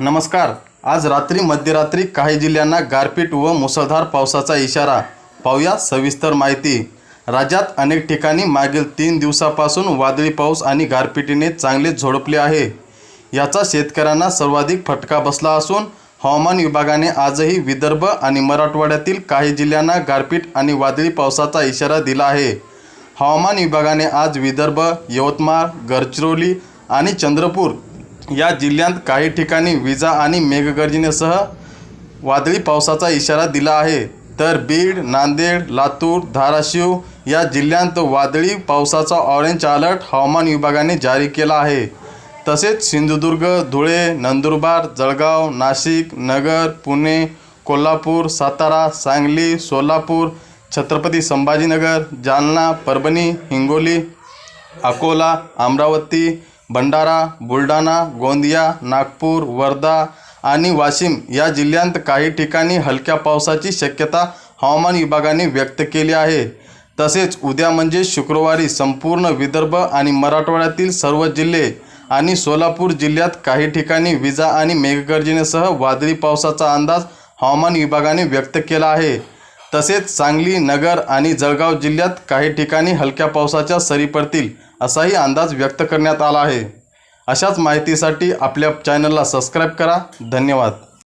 नमस्कार. आज रात्री मध्यरात्री काही जिल्ह्यांना गारपीट व मुसळधार पावसाचा इशारा. पाहूया सविस्तर माहिती. राज्यात अनेक ठिकाणी मागील तीन दिवसापासून वादळी पाऊस आणि गारपिटीने चांगले झोडपले आहे. याचा शेतकऱ्यांना सर्वाधिक फटका बसला असून हवामान विभागाने आजही विदर्भ आणि मराठवाड्यातील काही जिल्ह्यांना गारपीट आणि वादळी पावसाचा इशारा दिला आहे. हवामान विभागाने आज विदर्भ यवतमाळ गडचिरोली आणि चंद्रपूर या जिल्ह्यांत काही ठिकाणी विजा आणि मेघगर्जनेसह वादळी पावसाचा इशारा दिला आहे. तर बीड नांदेड लातूर धाराशिव या जिल्ह्यांत वादळी पावसाचा ऑरेंज अलर्ट हवामान विभागाने जारी केला आहे. तसेच सिंधुदुर्ग धुळे नंदुरबार जळगाव नाशिक नगर पुणे कोल्हापूर सातारा सांगली सोलापूर छत्रपती संभाजीनगर जालना परभणी हिंगोली अकोला अमरावती भंडारा बुलढाणा गोंदिया नागपूर वर्धा आणि वाशिम या जिल्ह्यांत काही ठिकाणी हलक्या पावसाची शक्यता हवामान विभागाने व्यक्त केली आहे. तसेच उद्या म्हणजे शुक्रवारी संपूर्ण विदर्भ आणि मराठवाड्यातील सर्व जिल्हे आणि सोलापूर जिल्ह्यात काही ठिकाणी विजा आणि मेघगर्जनेसह वादळी पावसाचा अंदाज हवामान विभागाने व्यक्त केला आहे. तसेच सांगली नगर आणि जळगाव जिल्ह्यात काही ठिकाणी हलक्या पावसाच्या सरी पडतील. असाही अंदाज व्यक्त करण्यात आला आहे. अशाच माहितीसाठी आपल्या चॅनलला सबस्क्राईब करा. धन्यवाद.